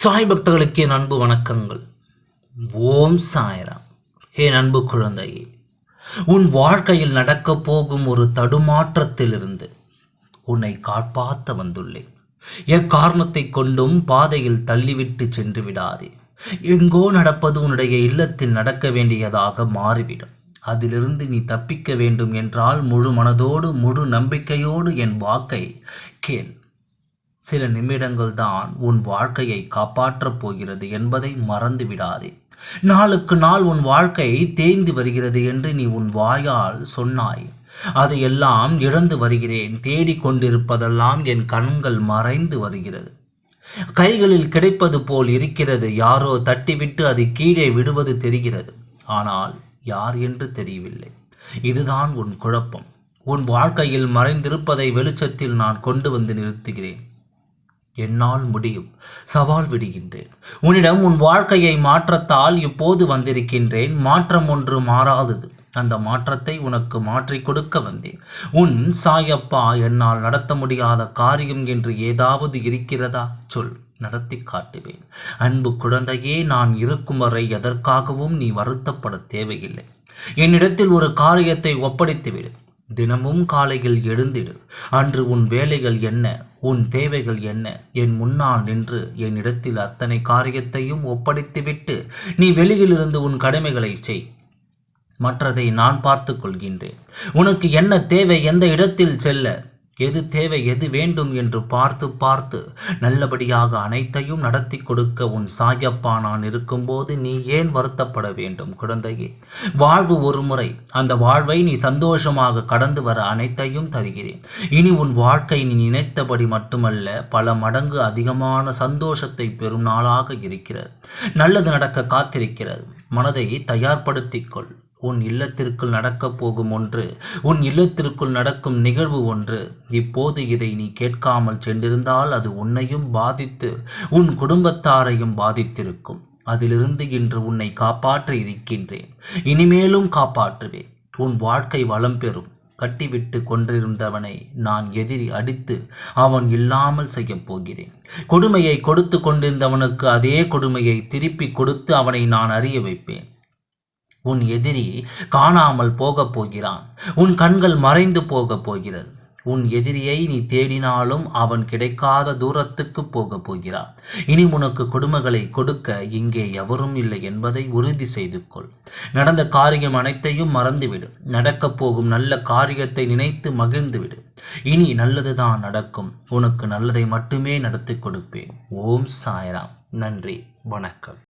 சாய் பக்தர்களுக்கு என் அன்பு வணக்கங்கள். ஓம் சாய்ராம். என் அன்பு குழந்தையே உன் வாழ்க்கையில் நடக்கப் போகும் ஒரு தடுமாற்றத்திலிருந்து உன்னை காப்பாற்ற வந்துள்ளேன். எக்காரணத்தை கொண்டும் பாதையில் தள்ளிவிட்டு சென்று விடாதே. எங்கோ நடப்பது உன்னுடைய இல்லத்தில் நடக்க வேண்டியதாக மாறிவிடும். அதிலிருந்து நீ தப்பிக்க வேண்டும் என்றால் முழு மனதோடு முழு நம்பிக்கையோடு என் வாக்கை கேள். சில நிமிடங்கள் தான் உன் வாழ்க்கையை காப்பாற்றப் போகிறது என்பதை மறந்து விடாதே. நாளுக்கு நாள் உன் வாழ்க்கை தேய்ந்து வருகிறது என்று நீ உன் வாயால் சொன்னாய். அதையெல்லாம் இழந்து வருகிறேன் தேடிக்கொண்டிருப்பதெல்லாம் என் கண்கள் மறைந்து வருகிறது. கைகளில் கிடைப்பது போல் இருக்கிறது யாரோ தட்டிவிட்டு அது கீழே விடுவது தெரிகிறது. ஆனால் யார் என்று தெரியவில்லை. இதுதான் உன் குழப்பம். உன் வாழ்க்கையில் மறைந்திருப்பதை வெளிச்சத்தில் நான் கொண்டு வந்து நிறுத்துகிறேன். என்னால் முடியும். சவால் விடுகின்றேன். உன்னிடம் உன் வாழ்க்கையை மாற்றத்தால் இப்போது வந்திருக்கின்றேன். மாற்றம் ஒன்று மாறாதது. அந்த மாற்றத்தை உனக்கு மாற்றிக் கொடுக்க வந்தேன். உன் சாயப்பா என்னால் நடத்த முடியாத காரியம் என்று ஏதாவது இருக்கிறதா? சொல். நடத்தி காட்டுவேன். அன்பு குழந்தையே நான் இருக்கும் வரை எதற்காகவும் நீ வருத்தப்பட தேவையில்லை. என்னிடத்தில் ஒரு காரியத்தை ஒப்படைத்துவிடு. தினமும் காலையில் எழுந்திடு அன்று உன் வேலைகள் என்ன? உன் தேவைகள் என்ன? என் முன்னால் நின்று என்னிடத்தில் அத்தனை காரியத்தையும் ஒப்படைத்துவிட்டு நீ வெளியிலிருந்து உன் கடமைகளை செய். மற்றதை நான் பார்த்து கொள்கின்றேன். உனக்கு என்ன தேவை? எந்த இடத்தில் செல்ல? எது தேவை எது வேண்டும் என்று பார்த்து பார்த்து நல்லபடியாக அனைத்தையும் நடத்தி கொடுக்க உன் சாயப்பா நான் இருக்கும்போது நீ ஏன் வருத்தப்பட வேண்டும் குழந்தையே? வாழ்வு ஒரு முறை. அந்த வாழ்வை நீ சந்தோஷமாக கடந்து வர அனைத்தையும் தருகிறேன். இனி உன் வாழ்க்கை நீ நினைத்தபடி மட்டுமல்ல பல மடங்கு அதிகமான சந்தோஷத்தை பெறும் நாளாக இருக்கிறது. நல்லது நடக்க காத்திருக்கிறது. மனதை தயார்படுத்திக்கொள் உன் இல்லத்திற்குள் நடக்கப் போகும் ஒன்று உன் இல்லத்திற்குள் நடக்கும் நிகழ்வு ஒன்று. இப்போது இதை நீ கேட்காமல் சென்றிருந்தால் அது உன்னையும் பாதித்து உன் குடும்பத்தாரையும் பாதித்திருக்கும். அதிலிருந்து இன்று உன்னை காப்பாற்ற இருக்கின்றேன். இனிமேலும் காப்பாற்றுவேன். உன் வாழ்க்கை வளம் பெறும். கட்டிவிட்டு கொண்டிருந்தவனை நான் எதிரி அடித்து அவன் இல்லாமல் செய்யப் போகிறேன். கொடுமையை கொடுத்து கொண்டிருந்தவனுக்கு அதே கொடுமையை திருப்பி கொடுத்து அவனை நான் அறிய வைப்பேன். உன் எதிரி காணாமல் போகப் போகிறான். உன் கண்கள் மறைந்து போகப் போகிறது. உன் எதிரியை நீ தேடினாலும் அவன் கிடைக்காத தூரத்துக்கு போகப் போகிறான். இனி உனக்கு கொடுமைகளை கொடுக்க இங்கே எவரும் இல்லை என்பதை உறுதி செய்து கொள். நடந்த காரியம் அனைத்தையும் மறந்துவிடு. நடக்கப் போகும் நல்ல காரியத்தை நினைத்து மகிழ்ந்துவிடு. இனி நல்லதுதான் நடக்கும். உனக்கு நல்லதை மட்டுமே நடத்தி கொடுப்பேன். ஓம் சாய்ராம். நன்றி. வணக்கம்.